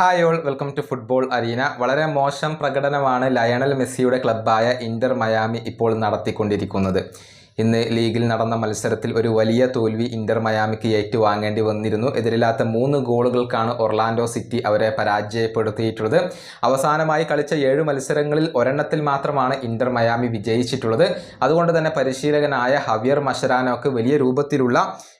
Hi all welcome to football arena. വളരെ മോശം പ്രകടനമാണ് ലയണൽ മെസ്സിയുടെ ക്ലബ്ബായ ഇന്റർ മയാമി ഇപ്പോൾ നടത്തിക്കൊണ്ടിരിക്കുന്നത്. ഇന്ന് ലീഗിൽ നടന്ന മത്സരത്തിൽ ഒരു വലിയ തോൽവി ഇന്റർ മയാമിക്ക് ഏറ്റുവാങ്ങേണ്ടി വന്നിരുന്നു. എതിരില്ലാത്ത മൂന്ന് ഗോളുകൾക്കാണ് ഒർലാൻഡോ സിറ്റി അവരെ പരാജയപ്പെടുത്തിയിട്ടുള്ളത്. അവസാനമായി കളിച്ച ഏഴ് മത്സരങ്ങളിൽ ഒരെണ്ണത്തിൽ മാത്രമാണ് ഇന്റർ മയാമി വിജയിച്ചിട്ടുള്ളത്. അതുകൊണ്ട് തന്നെ പരിശീലകനായ ഹവിയർ മഷരാനോക്ക് വലിയ രൂപത്തിലുള്ള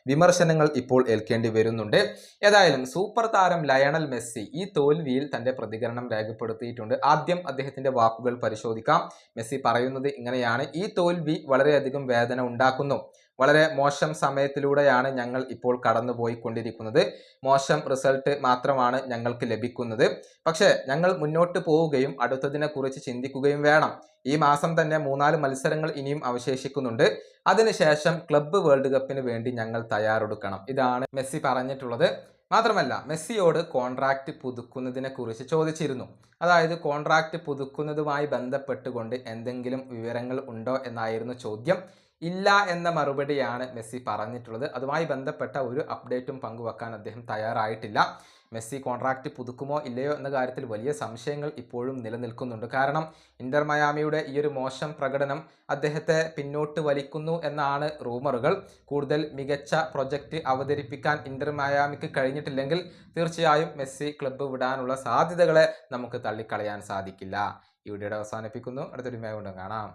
വിമർശനങ്ങൾ ഇപ്പോൾ ഏൽക്കേണ്ടി വരുന്നുണ്ട്. ഏതായാലും സൂപ്പർ താരം ലയണൽ മെസ്സി ഈ തോൽവിയിൽ തന്റെ പ്രതികരണം രേഖപ്പെടുത്തിയിട്ടുണ്ട്. ആദ്യം അദ്ദേഹത്തിന്റെ വാക്കുകൾ പരിശോധിക്കാം. മെസ്സി പറയുന്നത് ഇങ്ങനെയാണ്. ഈ തോൽവി വളരെയധികം വേദന ഉണ്ടാക്കുന്നു. വളരെ മോശം സമയത്തിലൂടെയാണ് ഞങ്ങൾ ഇപ്പോൾ കടന്നുപോയിക്കൊണ്ടിരിക്കുന്നത്. മോശം റിസൾട്ട് മാത്രമാണ് ഞങ്ങൾക്ക് ലഭിക്കുന്നത്. പക്ഷേ ഞങ്ങൾ മുന്നോട്ട് പോവുകയും അടുത്തതിനെ കുറിച്ച് ചിന്തിക്കുകയും വേണം. ഈ മാസം തന്നെ മൂന്നാൽ മത്സരങ്ങൾ ഇനിയും അവശേഷിക്കുന്നുണ്ട്. അതിനുശേഷം ക്ലബ്ബ് വേൾഡ് കപ്പിന് വേണ്ടി ഞങ്ങൾ തയ്യാറെടുക്കണം. ഇതാണ് മെസ്സി പറഞ്ഞിട്ടുള്ളത്. മാത്രമല്ല മെസ്സിയോട് കോൺട്രാക്റ്റ് പുതുക്കുന്നതിനെ കുറിച്ച് ചോദിച്ചിരുന്നു. അതായത് കോൺട്രാക്റ്റ് പുതുക്കുന്നതുമായി ബന്ധപ്പെട്ടുകൊണ്ട് എന്തെങ്കിലും വിവരങ്ങൾ ഉണ്ടോ എന്നായിരുന്നു ചോദ്യം. ഇല്ല എന്ന മറുപടിയാണ് മെസ്സി പറഞ്ഞിട്ടുള്ളത്. അതുമായി ബന്ധപ്പെട്ട ഒരു അപ്ഡേറ്റും പങ്കുവെക്കാൻ അദ്ദേഹം തയ്യാറായിട്ടില്ല. മെസ്സി കോൺട്രാക്റ്റ് പുതുക്കുമോ ഇല്ലയോ എന്ന കാര്യത്തിൽ വലിയ സംശയങ്ങൾ ഇപ്പോഴും നിലനിൽക്കുന്നുണ്ട്. കാരണം ഇന്റർ മയാമിയുടെ ഈ ഒരു മോശം പ്രകടനം അദ്ദേഹത്തെ പിന്നോട്ട് വലിക്കുന്നു എന്നാണ് റൂമറുകൾ. കൂടുതൽ മികച്ച പ്രൊജക്റ്റ് അവതരിപ്പിക്കാൻ ഇന്റർ മയാമിക്ക് കഴിഞ്ഞിട്ടില്ലെങ്കിൽ തീർച്ചയായും മെസ്സി ക്ലബ്ബ് വിടാനുള്ള സാധ്യതകളെ നമുക്ക് തള്ളിക്കളയാൻ സാധിക്കില്ല. ഈ വീഡിയോയുടെ അവസാനിപ്പിക്കുന്നു. അടുത്തൊരു മേ കൊണ്ടും കാണാം.